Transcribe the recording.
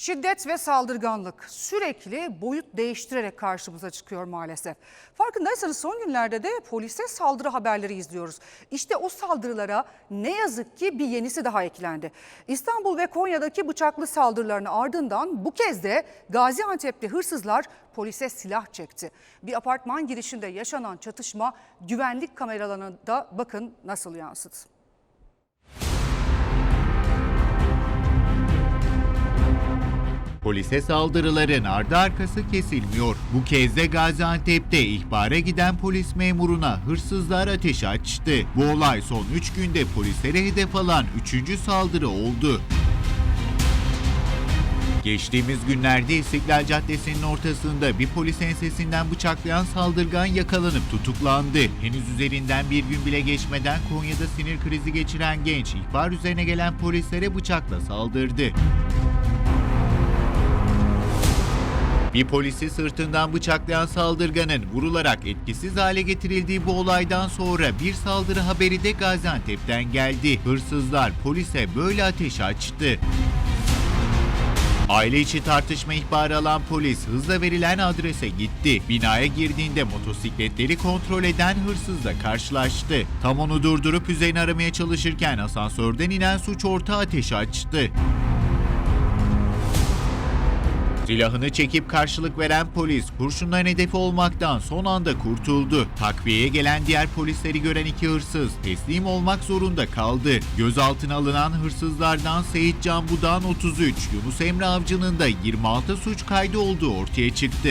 Şiddet ve saldırganlık sürekli boyut değiştirerek karşımıza çıkıyor maalesef. Farkındaysanız son günlerde de polise saldırı haberleri izliyoruz. İşte o saldırılara ne yazık ki bir yenisi daha eklendi. İstanbul ve Konya'daki bıçaklı saldırıların ardından bu kez de Gaziantep'te hırsızlar polise silah çekti. Bir apartman girişinde yaşanan çatışma güvenlik kameralarına da bakın nasıl yansıdı. Polise saldırıların ardı arkası kesilmiyor. Bu kez de Gaziantep'te ihbara giden polis memuruna hırsızlar ateş açtı. Bu olay son 3 günde polislere hedef alan 3. saldırı oldu. Geçtiğimiz günlerde İstiklal Caddesi'nin ortasında bir polis ensesinden bıçaklayan saldırgan yakalanıp tutuklandı. Henüz üzerinden bir gün bile geçmeden Konya'da sinir krizi geçiren genç ihbar üzerine gelen polislere bıçakla saldırdı. Bir polisi sırtından bıçaklayan saldırganın vurularak etkisiz hale getirildiği bu olaydan sonra bir saldırı haberi de Gaziantep'ten geldi. Hırsızlar polise böyle ateş açtı. Aile içi tartışma ihbarı alan polis hızla verilen adrese gitti. Binaya girdiğinde motosikletleri kontrol eden hırsızla karşılaştı. Tam onu durdurup üzerine aramaya çalışırken asansörden inen suç ortağı ateş açtı. Silahını çekip karşılık veren polis kurşunların hedefi olmaktan son anda kurtuldu. Takviyeye gelen diğer polisleri gören iki hırsız teslim olmak zorunda kaldı. Gözaltına alınan hırsızlardan Seyit Can Budan 33, Yunus Emre Avcı'nın da 26 suç kaydı olduğu ortaya çıktı.